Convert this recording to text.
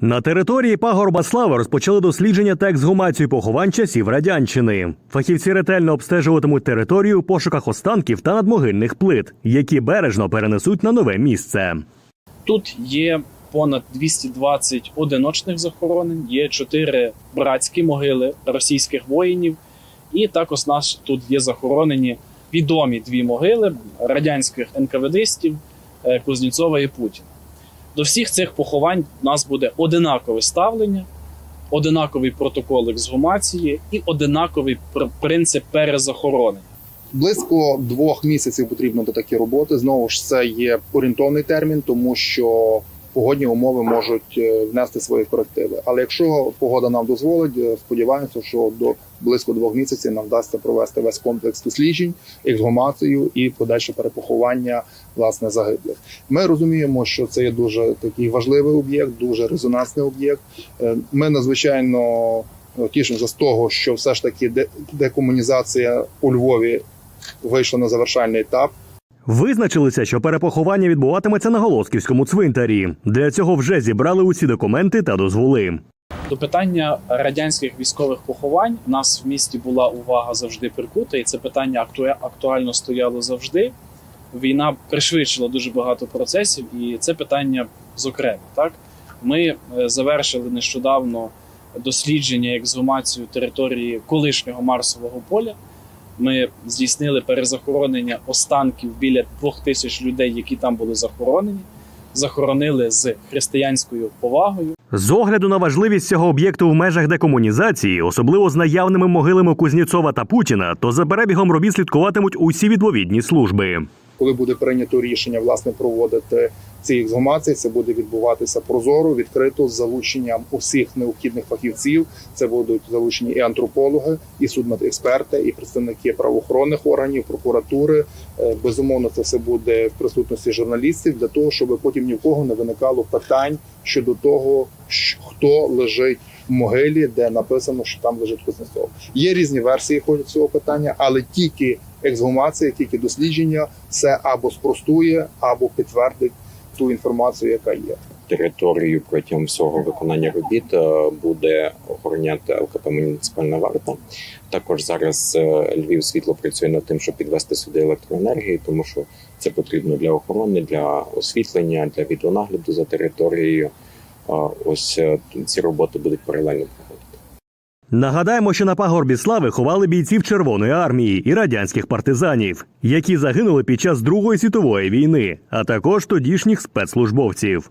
На території пагорба слави розпочали дослідження та ексгумацію поховань часів радянщини. Фахівці ретельно обстежуватимуть територію у пошуках останків та надмогильних плит, які бережно перенесуть на нове місце. Тут є понад 220 одиночних захоронень, є 4 братські могили російських воїнів, і також наш тут є захоронені відомі дві могили радянських НКВДистів е, Кузнєцова і Путіна. До всіх цих поховань у нас буде одинакове ставлення, одинаковий протокол ексгумації і одинаковий пр- принцип перезахоронення. Близько двох місяців потрібно до такі роботи. Знову ж це є орієнтовний термін, тому що погодні умови можуть е, внести свої корективи. Але якщо погода нам дозволить, е, сподіваємося, що до близько двох місяців нам вдасться провести весь комплекс досліджень, ексгумацію і подальше перепоховання власне загиблих. Ми розуміємо, що це є дуже такий важливий об'єкт, дуже резонансний об'єкт. Е, Ми надзвичайно тішимося з того, що все ж таки де- декомунізація у Львові вийшла на завершальний етап. Визначилися, що перепоховання відбуватиметься на Голосківському цвинтарі. Для цього вже зібрали усі документи та дозволи. До питання радянських військових поховань у нас в місті була увага завжди прикута, і це питання актуа- актуально стояло завжди. Війна пришвидшила дуже багато процесів, і це питання зокрема. Так ми е, завершили нещодавно дослідження ексгумацію території колишнього Марсового поля. Ми здійснили перезахоронення останків біля двох тисяч людей, які там були захоронені. Захоронили з християнською повагою. З огляду на важливість цього об'єкту в межах декомунізації, особливо з наявними могилами Кузнєцова та Путіна, то за перебігом робіт слідкуватимуть усі відповідні служби. Коли буде прийнято рішення власне проводити ці ексгумації, це буде відбуватися прозоро, відкрито з залученням усіх необхідних фахівців. Це будуть залучені і антропологи, і судмедексперти, і представники правоохоронних органів, прокуратури. Е, Безумовно, це все буде в присутності журналістів для того, щоб потім ні в кого не виникало питань щодо того, хто лежить в могилі, де написано, що там лежить Кузнецов. Є різні версії ходять цього питання, але тільки ексгумація, тільки дослідження це або спростує, або підтвердить ту інформацію, яка є. територію протягом всього виконання робіт е, буде охороняти ЛКП муніципальна варта. Також зараз е, Львів світло працює над тим, щоб підвести сюди електроенергію, тому що це потрібно для охорони, для освітлення, для відеонагляду за територією. Ось е, ці роботи будуть паралельно проходити. Нагадаємо, що на пагорбі слави ховали бійців Червоної армії і радянських партизанів, які загинули під час Другої світової війни, а також тодішніх спецслужбовців.